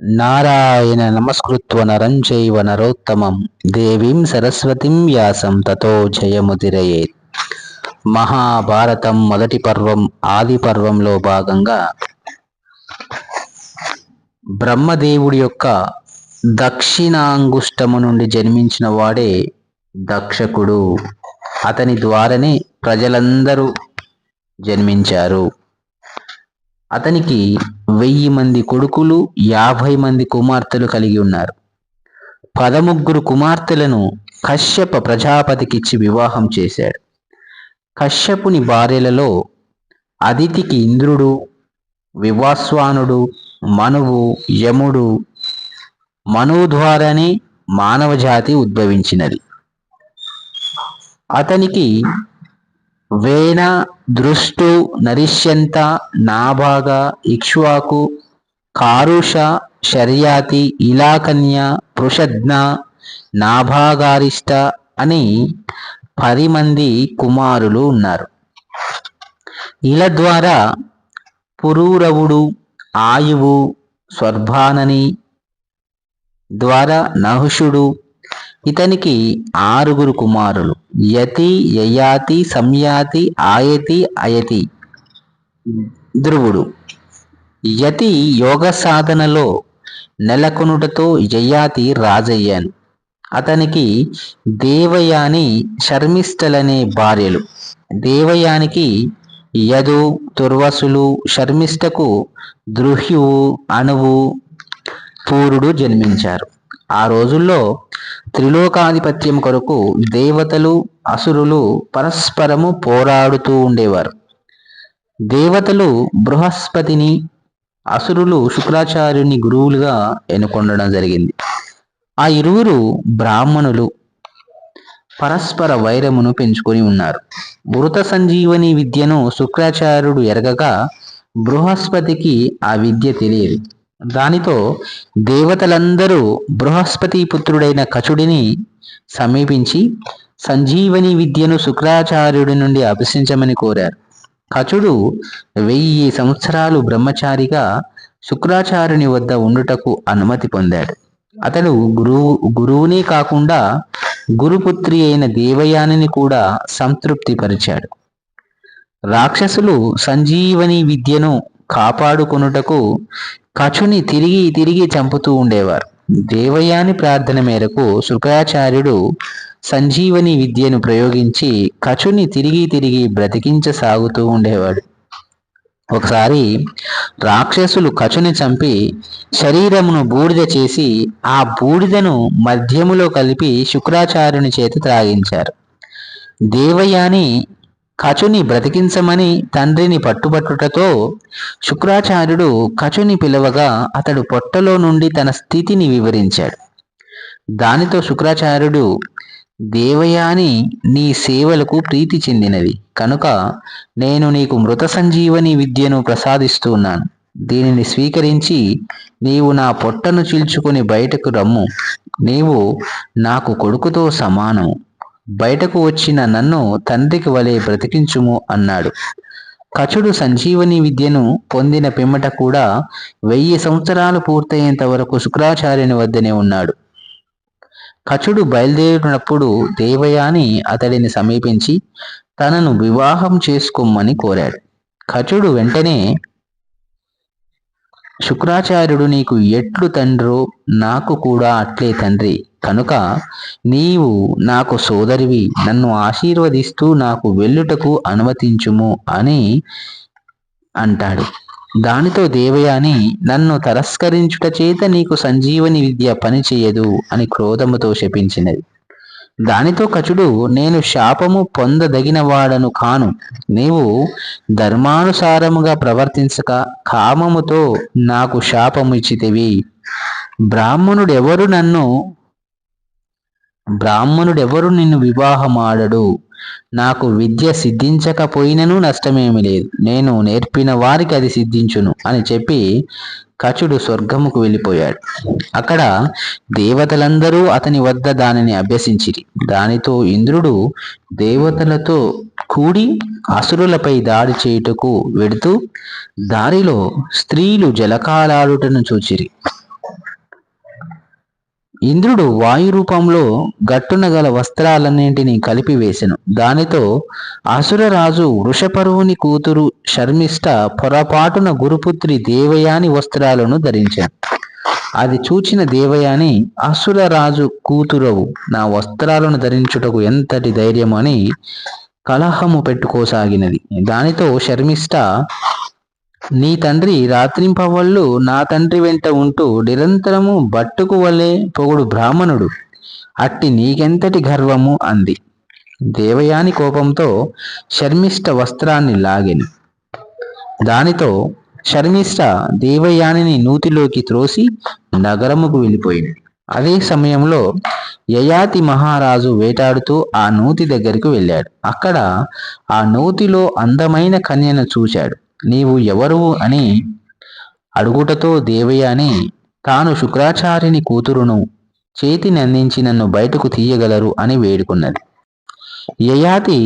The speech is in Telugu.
నారాయణ నమస్కృత్వ నరం చైవ నరోత్తమం దేవీం సరస్వతిం వ్యాసం తతో జయముదిరయేత్ మహాభారతం మొదటి పర్వం ఆది పర్వంలో భాగంగా బ్రహ్మదేవుడి యొక్క దక్షిణాంగుష్టము నుండి జన్మించిన వాడే దక్షకుడు. అతని ద్వారానే ప్రజలందరూ జన్మించారు. అతనికి వెయ్యి మంది కొడుకులు యాభై మంది కుమార్తెలు కలిగి ఉన్నారు. పదముగ్గురు కుమార్తెలను కశ్యప ప్రజాపతికిచ్చి వివాహం చేశాడు. కశ్యపుని భార్యలలో అదితికి ఇంద్రుడు వివాస్వానుడు మనువు యముడు మనువు ద్వారానే మానవ జాతి ఉద్భవించినది. అతనికి వేణ దృష్టు నరిష్యంత నాభాగ ఇక్ష్వాకు కారుష శర్యాతి ఇలాకన్య పృషజ్ఞ నాభాగారిష్ట అని పది మంది కుమారులు ఉన్నారు. ఇలా ద్వారా పురూరవుడు ఆయువు స్వర్భానని ద్వారా నహుషుడు ఇతనికి ఆరుగురు కుమారులు. యతి యయాతి సంయాతి ఆయతి అయతి ధ్రువుడు. యతి యోగ సాధనలో నెలకొనుటతో యయాతి రాజయ్యాను. అతనికి దేవయాని శర్మిష్టలనే భార్యలు. దేవయానికి యదు తుర్వసులు శర్మిష్టకు ద్రుహ్యువు అణువు పూరుడు జన్మించారు. ఆ రోజుల్లో త్రిలోకాధిపత్యం కొరకు దేవతలు అసురులు పరస్పరము పోరాడుతూ ఉండేవారు. దేవతలు బృహస్పతిని అసురులు శుక్రాచార్యుని గురువులుగా ఎన్నుకొనడం జరిగింది. ఆ ఇరువురు బ్రాహ్మణులు పరస్పర వైరమును పెంచుకొని ఉన్నారు. మృత సంజీవని విద్యను శుక్రాచార్యుడు ఎరగగా బృహస్పతికి ఆ విద్య తెలియదు. దానితో దేవతలందరూ బృహస్పతి పుత్రుడైన కచుడిని సమీపించి సంజీవని విద్యను శుక్రాచార్యుడి నుండి అభ్యసించమని కోరారు. కచుడు వెయ్యి సంవత్సరాలు బ్రహ్మచారిగా శుక్రాచార్యుని వద్ద ఉండుటకు అనుమతి పొందాడు. అతడు గురువు గురువునే కాకుండా గురుపుత్రి అయిన దేవయానిని కూడా సంతృప్తిపరిచాడు. రాక్షసులు సంజీవని విద్యను కాపాడుకొనుటకు కచుని తిరిగి తిరిగి చంపుతూ ఉండేవారు. దేవయాని ప్రార్థన మేరకు శుక్రాచార్యుడు సంజీవని విద్యను ప్రయోగించి కచుని తిరిగి తిరిగి బ్రతికించసాగుతూ ఉండేవాడు. ఒకసారి రాక్షసులు కచుని చంపి శరీరమును బూడిద చేసి ఆ బూడిదను మధ్యములో కలిపి శుక్రాచార్యుని చేత త్రాగించారు. దేవయాని కచుని బ్రతికించమని తండ్రిని పట్టుబట్టుటతో శుక్రాచార్యుడు కచుని పిలవగా అతడు పొట్టలో నుండి తన స్థితిని వివరించాడు. దానితో శుక్రాచార్యుడు దేవయాని నీ సేవలకు ప్రీతి చెందినది కనుక నేను నీకు మృత సంజీవని విద్యను ప్రసాదిస్తున్నాను. దీనిని స్వీకరించి నీవు నా పొట్టను చీల్చుకుని బయటకు రమ్ము. నీవు నాకు కొడుకుతో సమానము బయటకు వచ్చిన నన్ను తండ్రికి వలె బ్రతికించుము అన్నాడు. కచుడు సంజీవని విద్యను పొందిన పిమ్మట కూడా వెయ్యి సంవత్సరాలు పూర్తయ్యేంత వరకు శుక్రాచార్యుని వద్దనే ఉన్నాడు. కచుడు బయలుదేరినప్పుడు దేవయాని అతడిని సమీపించి తనను వివాహం చేసుకోమని కోరాడు. కచుడు వెంటనే శుక్రాచార్యుడు నీకు ఎట్లు తండ్రో నాకు కూడా అట్లే తండ్రి. కనుక నీవు నాకు సోదరివి నన్ను ఆశీర్వదిస్తూ నాకు వెళ్ళుటకు అనుమతించుము అని అంటాడు. దానితో దేవయాని నన్ను తరస్కరించుట చేత నీకు సంజీవని విద్య పని చేయదు అని క్రోధముతో శపించినది. దానితో కచుడు నేను శాపము పొందదగిన వాడను కాను. నీవు ధర్మానుసారముగా ప్రవర్తించక కామముతో నాకు శాపము ఇచ్చితివి. బ్రాహ్మణుడెవరు నన్ను బ్రాహ్మణుడెవరు నిన్ను వివాహమాడడు? నాకు విద్య సిద్ధించకపోయినను నష్టమేమి లేదు. నేను నేర్పిన వారికి అది సిద్ధించును అని చెప్పి కచుడు స్వర్గముకు వెళ్ళిపోయాడు. అక్కడ దేవతలందరూ అతని వద్ద దానిని అభ్యసించిరి. దానితో ఇంద్రుడు దేవతలతో కూడి అసురులపై దాడి చేయుటకు వెడుతూ దారిలో స్త్రీలు జలకాలాడుటను చూచిరి. ఇంద్రుడు వాయు రూపంలో గట్టున గల వస్త్రాలన్నింటినీ కలిపి వేసెను దానితో అసురరాజు వృషపరువుని కూతురు శర్మిష్ట పొరపాటున గురుపుత్రి దేవయాని వస్త్రాలను ధరించాను. అది చూచిన దేవయాని అసురరాజు కూతురవు నా వస్త్రాలను ధరించుటకు ఎంతటి ధైర్యం అని కలహము పెట్టుకోసాగినది. దానితో శర్మిష్ట నీ తండ్రి రాత్రింపవళ్ళు నా తండ్రి వెంట ఉంటూ నిరంతరము బట్టుకు వలె పొగుడు బ్రాహ్మణుడు. అట్టి నీకెంతటి గర్వము? అంది. దేవయాని కోపంతో శర్మిష్ట వస్త్రాన్ని లాగెను. దానితో శర్మిష్ట దేవయానిని నూతిలోకి త్రోసి నగరముకు వెళ్ళిపోయింది. అదే సమయంలో యయాతి మహారాజు వేటాడుతూ ఆ నూతి దగ్గరికి వెళ్ళాడు. అక్కడ ఆ నూతిలో అందమైన కన్యను చూశాడు. నీవు ఎవరు అని అడుగుటతో దేవయాని తాను శుక్రాచార్యుని కూతురును చేతిని అందించి నన్ను బయటకు తీయగలరు అని వేడుకున్నది. యయాతి